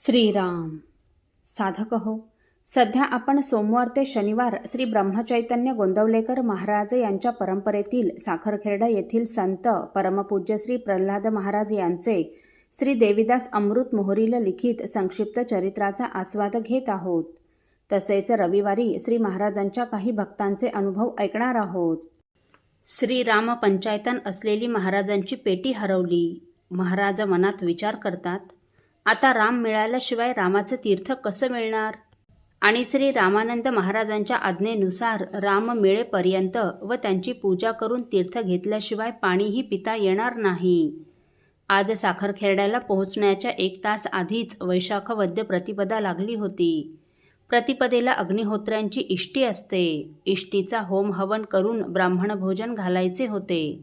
श्रीराम। साधक हो सध्या आपण सोमवार ते शनिवार श्री ब्रह्मचैतन्य गोंदवलेकर महाराज यांच्या परंपरेतील साखरखेर्डा येथील संत परमपूज्य श्री प्रल्हाद महाराज यांचे श्री देवीदास अमृत मोहरीला लिखित संक्षिप्त चरित्राचा आस्वाद घेत आहोत. तसेच रविवारी श्री महाराजांच्या काही भक्तांचे अनुभव ऐकणार आहोत. श्रीराम पंचायतन असलेली महाराजांची पेटी हरवली. महाराज मनात विचार करतात आता राम मिळाल्याशिवाय रामाचं तीर्थ कसं मिळणार? आणि श्री रामानंद महाराजांच्या आज्ञेनुसार राम मिळेपर्यंत व त्यांची पूजा करून तीर्थ घेतल्याशिवाय पाणीही पिता येणार नाही. आज साखरखेरड्याला पोहोचण्याच्या एक तास आधीच वैशाख वद्य प्रतिपदा लागली होती. प्रतिपदेला अग्निहोत्र्यांची इष्टी असते. इष्टीचा होम हवन करून ब्राह्मण भोजन घालायचे होते.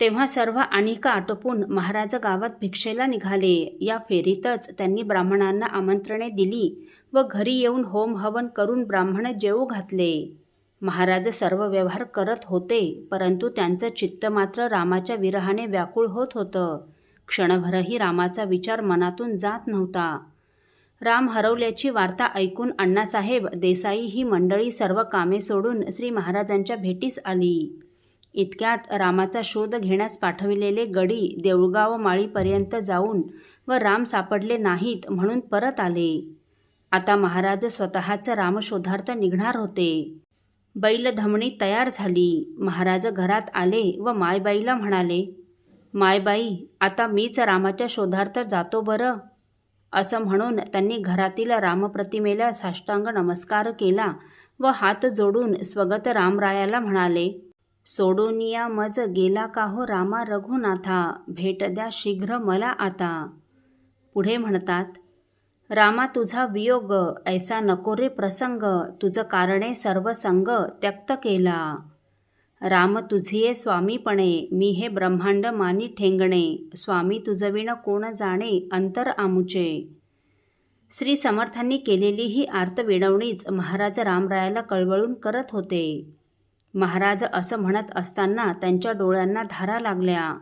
तेव्हा सर्व अनिका आटोपून महाराज गावात भिक्षेला निघाले. या फेरीतच त्यांनी ब्राह्मणांना आमंत्रणे दिली व घरी येऊन होम हवन करून ब्राह्मण जेवू घातले. महाराज सर्व व्यवहार करत होते परंतु त्यांचं चित्त मात्र रामाच्या विरहाने व्याकुळ होत होतं. क्षणभरही रामाचा विचार मनातून जात नव्हता. राम हरवल्याची वार्ता ऐकून अण्णासाहेब देसाई ही मंडळी सर्व कामे सोडून श्री महाराजांच्या भेटीस आली. इतक्यात रामाचा शोध घेण्यास पाठविलेले गडी देऊळगाव माळीपर्यंत जाऊन व राम सापडले नाहीत म्हणून परत आले. आता महाराज स्वतःच रामशोधार्थ निघणार होते. बैल धमणी तयार झाली. महाराज घरात आले व मायबाईला म्हणाले मायबाई आता मीच रामाच्या शोधार्थ जातो बरं. असं म्हणून त्यांनी घरातील रामप्रतिमेला साष्टांग नमस्कार केला व हात जोडून स्वगत रामरायाला म्हणाले सोडोनिया मज गेला का हो रामा रघुनाथा भेट द्या शीघ्र मला आता. पुढे म्हणतात रामा तुझा वियोग ऐसा नको रे प्रसंग तुझं कारणे सर्व संग त्यक्त केला. राम तुझिये स्वामीपणे मी हे ब्रह्मांड मानी ठेंगणे स्वामी तुझविण कोण जाणे अंतर आमुचे श्री समर्थांनी केलेली ही आर्तविणवणीच महाराज रामरायाला कळवळून करत होते. महाराज असं म्हणत असताना त्यांच्या डोळ्यांना धारा लागल्या.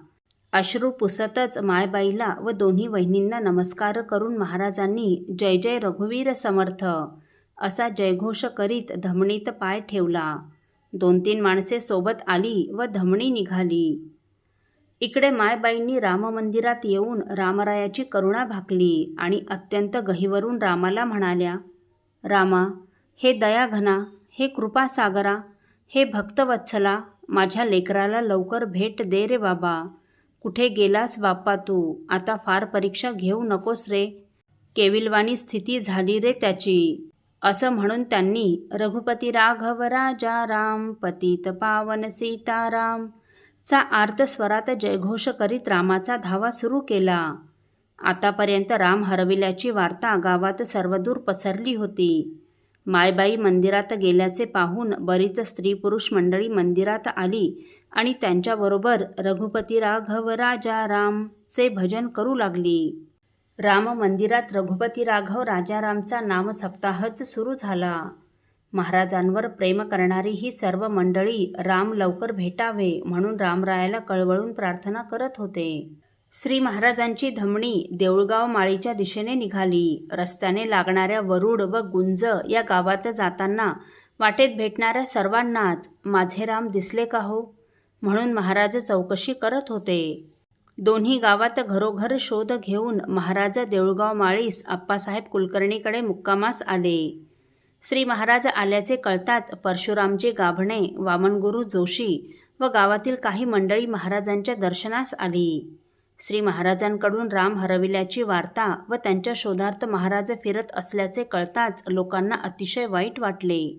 अश्रू पुसतच मायबाईला व दोन्ही वहिनींना नमस्कार करून महाराजांनी जय जय रघुवीर समर्थ असा जयघोष करीत धमणीत पाय ठेवला. दोन तीन माणसे सोबत आली व धमणी निघाली. इकडे मायबाईंनी राममंदिरात येऊन रामरायाची करुणा भाकली आणि अत्यंत गहिवरून रामाला म्हणाल्या रामा हे दयाघना हे कृपासागरा हे भक्तवत्सला माझ्या लेकराला लवकर भेट दे रे बाबा. कुठे गेलास बाप्पा तू? आता फार परीक्षा घेऊ नकोस रे. केविलवाणी स्थिती झाली रे त्याची. असं म्हणून त्यांनी रघुपती राघव राजा राम पतित पावन सीताराम चा आर्तस्वरात जयघोष करीत रामाचा धावा सुरू केला. आतापर्यंत राम हरविल्याची वार्ता गावात सर्वदूर पसरली होती. मायबाई मंदिरात गेल्याचे पाहून बरीच स्त्री पुरुष मंडळी मंदिरात आली आणि त्यांच्याबरोबर रघुपती राघव राजा रामचे भजन करू लागली. राम मंदिरात रघुपती राघव राजारामचा नामसप्ताहच सुरू झाला. महाराजांवर प्रेम करणारी ही सर्व मंडळी राम लवकर भेटावे म्हणून रामरायाला कळवळून प्रार्थना करत होते. श्री महाराजांची धमणी देऊळगाव माळीच्या दिशेने निघाली. रस्त्याने लागणाऱ्या वरुड व गुंज या गावात जाताना वाटेत भेटणाऱ्या सर्वांनाच माझे राम दिसले का हो? म्हणून महाराज चौकशी करत होते. दोन्ही गावात घरोघर शोध घेऊन महाराज देऊळगाव माळीस आप्पासाहेब कुलकर्णीकडे मुक्कामास आले. श्री महाराज आल्याचे कळताच परशुरामजी गाभणे वामनगुरू जोशी व गावातील काही मंडळी महाराजांच्या दर्शनास आली. श्री महाराजांकडून राम हरविल्याची वार्ता व त्यांच्या शोधार्थ महाराज फिरत असल्याचे कळताच लोकांना अतिशय वाईट वाटले.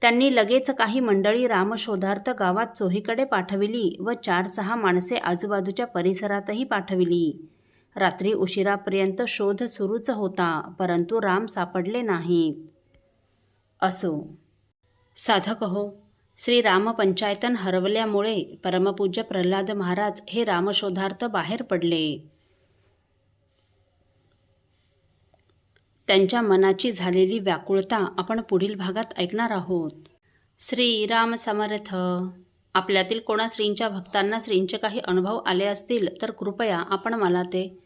त्यांनी लगेच काही मंडळी रामशोधार्थ गावात चोहीकडे पाठविली व चार सहा माणसे आजूबाजूच्या परिसरातही पाठविली. रात्री उशिरापर्यंत शोध सुरूच होता परंतु राम सापडले नाहीत. असो. साधक हो. श्री रामपंचायतन हरवल्यामुळे परमपूज्य प्रल्हाद महाराज हे रामशोधार्थ बाहेर पडले. त्यांच्या मनाची झालेली व्याकुळता आपण पुढील भागात ऐकणार आहोत. श्री राम समर्थ. आपल्यातील कोणा श्रींच्या भक्तांना श्रींचे काही अनुभव आले असतील तर कृपया आपण मला ते